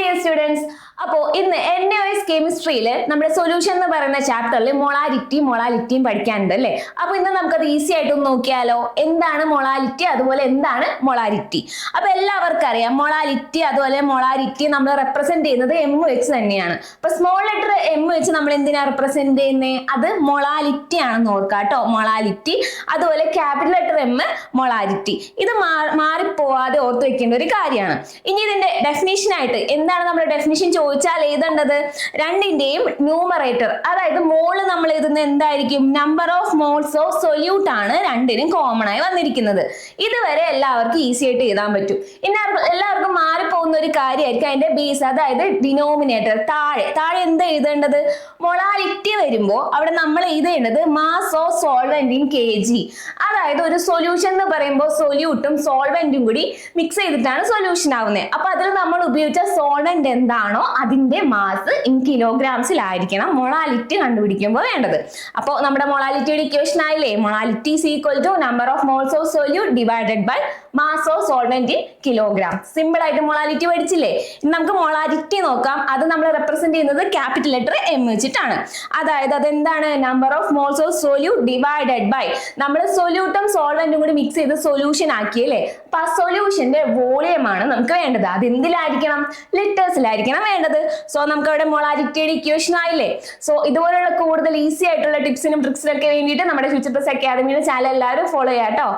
dear students അപ്പോൾ ഇന്ന് N S കെമിസ്ട്രിയിൽ നമ്മുടെ സൊല്യൂഷൻ എന്ന് പറയുന്ന ചാപ്റ്ററിൽ മൊളാലിറ്റി മൊളാലിറ്റിയും പഠിക്കാനുണ്ട് അല്ലേ? അപ്പോൾ ഇന്ന് നമുക്കത് ഈസി ആയിട്ടൊന്ന് നോക്കിയാലോ? എന്താണ് മൊളാലിറ്റി അതുപോലെ എന്താണ് മൊളാലിറ്റി അപ്പോൾ എല്ലാവർക്കും അറിയാം മൊളാലിറ്റി അതുപോലെ മൊളാലിറ്റി നമ്മൾ റെപ്രസെന്റ് ചെയ്യുന്നത് എം വെച്ച് തന്നെയാണ്. അപ്പോൾ സ്മോൾ ലെറ്റർ എം വെച്ച് നമ്മൾ എന്തിനാ റെപ്രസെന്റ് ചെയ്യുന്നത് അത് മൊളാലിറ്റി ആണെന്ന് ഓർക്കുക കേട്ടോ. മൊളാലിറ്റി അതുപോലെ ക്യാപിറ്റൽ ലെറ്റർ എം മൊളാലിറ്റി ഇത് മാറിപ്പോവാതെ ഓർത്ത് വെക്കേണ്ട ഒരു കാര്യമാണ്. ഇനി ഇതിന്റെ ഡെഫിനേഷൻ ആയിട്ട് എന്താണ് നമ്മുടെ ഡെഫിനേഷൻ ചോദിച്ചാൽ ഏതുണ്ടത്? രണ്ടിന്റെയും ന്യൂമറേറ്റർ അതായത് മോൾ നമ്മൾ എഴുതുന്ന എന്തായിരിക്കും? Number of moles of solute ആണ് രണ്ടിനും കോമൺ ആയി വന്നിരിക്കുന്നത്. ഇതുവരെ എല്ലാവർക്കും ഈസി ആയിട്ട് എഴുതാൻ പറ്റും. ഇനി എല്ലാവർക്കും ഒരു കാര്യമായിരിക്കും അതിന്റെ ബേസ് അതായത് ഡിനോമിനേറ്റർ താഴെ. താഴെ എന്ത് എഴുതേണ്ടത്? മൊളാലിറ്റി വരുമ്പോൾ അവിടെ നമ്മൾ എഴുതേണ്ടത് mass of solvent in K G അതായത് ഒരു സൊല്യൂഷൻ എന്ന് പറയുമ്പോൾ സൊല്യൂട്ടും സോൾവെന്റും കൂടി മിക്സ് ചെയ്തിട്ടാണ് സൊല്യൂഷൻ ആവുന്നത് അപ്പൊ അതിൽ നമ്മൾ ഉപയോഗിച്ച സോൾവെന്റ് എന്താണോ അതിന്റെ മാസ് ഇൻ കിലോഗ്രാംസിലായിരിക്കണം മൊളാലിറ്റി കണ്ടുപിടിക്കുമ്പോൾ വേണ്ടത്. അപ്പോൾ നമ്മുടെ മൊളാലിറ്റിയുടെ ഇക്വേഷൻ ആയില്ലേ? Molality is equal to number of moles of solute divided by mass of solvent in kilogram simple ആയിട്ട് മൊളാലിറ്റി പഠിച്ചില്ലേ? നമുക്ക് മോളാരിറ്റി നോക്കാം. അത് നമ്മൾ റെപ്രസെന്റ് ചെയ്യുന്നത് ക്യാപിറ്റൽ ലെറ്റർ എം വെച്ചിട്ടാണ്. അതായത് അതെന്താണ്? Number of moles of solute divided by നമ്മൾ സൊല്യൂട്ടും സോൾവെന്റും കൂടി മിക്സ് ചെയ്ത് സൊല്യൂഷൻ ആക്കിയല്ലേ അപ്പൊ ആ സൊല്യൂഷന്റെ വോളിയം ആണ് നമുക്ക് വേണ്ടത്. അത് എന്തിലായിരിക്കണം? ലിറ്റേഴ്സിലായിരിക്കണം വേണ്ടത്. സോ നമുക്ക് അവിടെ മൊളാരിറ്റിയുടെ ഇക്വേഷൻ ആയില്ലേ? സോ ഇതുപോലുള്ള കൂടുതൽ ഈസി ആയിട്ടുള്ള ടിപ്സിനും ട്രിക്സിനും ഒക്കെ വേണ്ടിയിട്ട് നമ്മുടെ ഫ്യൂച്ചർ പ്ലസ് അക്കാദമിയുടെ ചാനൽ എല്ലാവരും ഫോളോ ചെയ്യാം കേട്ടോ